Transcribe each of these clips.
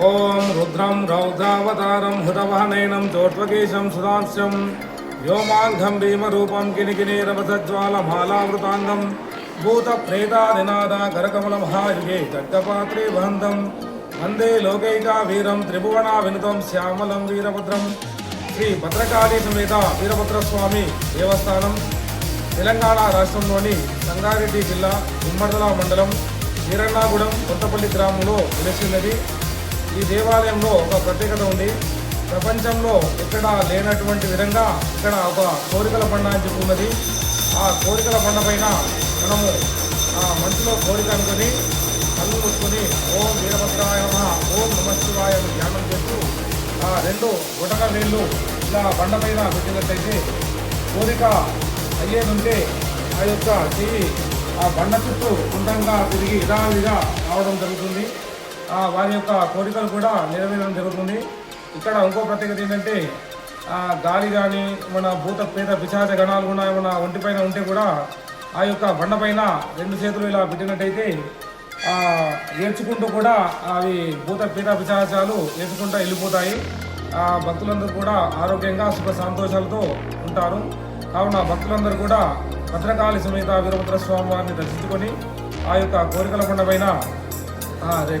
ఓం రుద్రం రౌద్రావతారం హృతవహనైనం చోట్వకేశం సుధాంశం వ్యోమాంఘం భీమరూపం కినికినీరవసజ్వాలమాలావృతాంగం భూత ప్రేతాదినాద గరకమల మహాయుగే ఖడ్గపాత్రే వహంతం. వందే లోకైకా వీరం త్రిభువనా వినుతం శ్యామలం వీరభద్రం. శ్రీ భద్రకాళీ సమేత వీరభద్రస్వామి దేవస్థానం. తెలంగాణ రాష్ట్రంలోని సంగారెడ్డి జిల్లా ఉమ్మర్దల మండలం వీరన్నాగూడెం కొత్తపల్లి గ్రామంలో వెలిసినది ఈ దేవాలయంలో ఒక ప్రత్యేకత ఉంది. ప్రపంచంలో ఎక్కడ లేనటువంటి విధంగా ఇక్కడ ఒక కోరికల పండ అని చెప్పి ఉన్నది. ఆ కోరికల పండ పైన మనము ఆ మనసులో కోరిక అనుకొని కళ్ళు మూసుకొని ఓం వీరభద్రాయ ఓం నమశివాయ అని ధ్యానం చేస్తూ ఆ రెండు గుటక నీళ్ళు ఇలా బండ పైన పెట్టినట్లయితే కోరిక అయ్యేదుంటే ఆ యొక్క చెయ్యి ఆ బండ చుట్టూ కుండంగా తిరిగి ఇదావిగా రావడం జరుగుతుంది. వారి యొక్క కోరికలు కూడా నెరవేరడం జరుగుతుంది. ఇక్కడ ఇంకో ప్రత్యేకత ఏంటంటే గాలి కానీ మన భూత పేద పిశాచ గణాలు కూడా ఏమైనా ఒంటిపైన ఉంటే కూడా ఆ యొక్క బండ పైన రెండు చేతులు ఇలా పెట్టినట్టయితే ఏడ్చుకుంటూ కూడా అవి భూత పీత పిశాచాలు ఏడ్చుకుంటూ వెళ్ళిపోతాయి. ఆ భక్తులందరూ కూడా ఆరోగ్యంగా సుఖ సంతోషాలతో ఉంటారు. కావున భక్తులందరూ కూడా భద్రకాళి సమేత వీరభద్ర స్వామి వారిని దర్శించుకొని ఆ యొక్క కోరికల కొండ పైన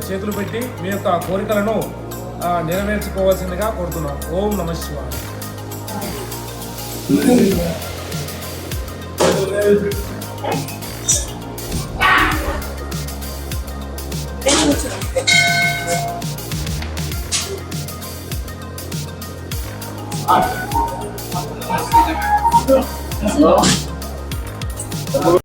చేతులు పెట్టి మీ యొక్క కోరికలను నెరవేర్చుకోవాల్సిందిగా కోరుతున్నాం ఓం నమ శివాయ Hello?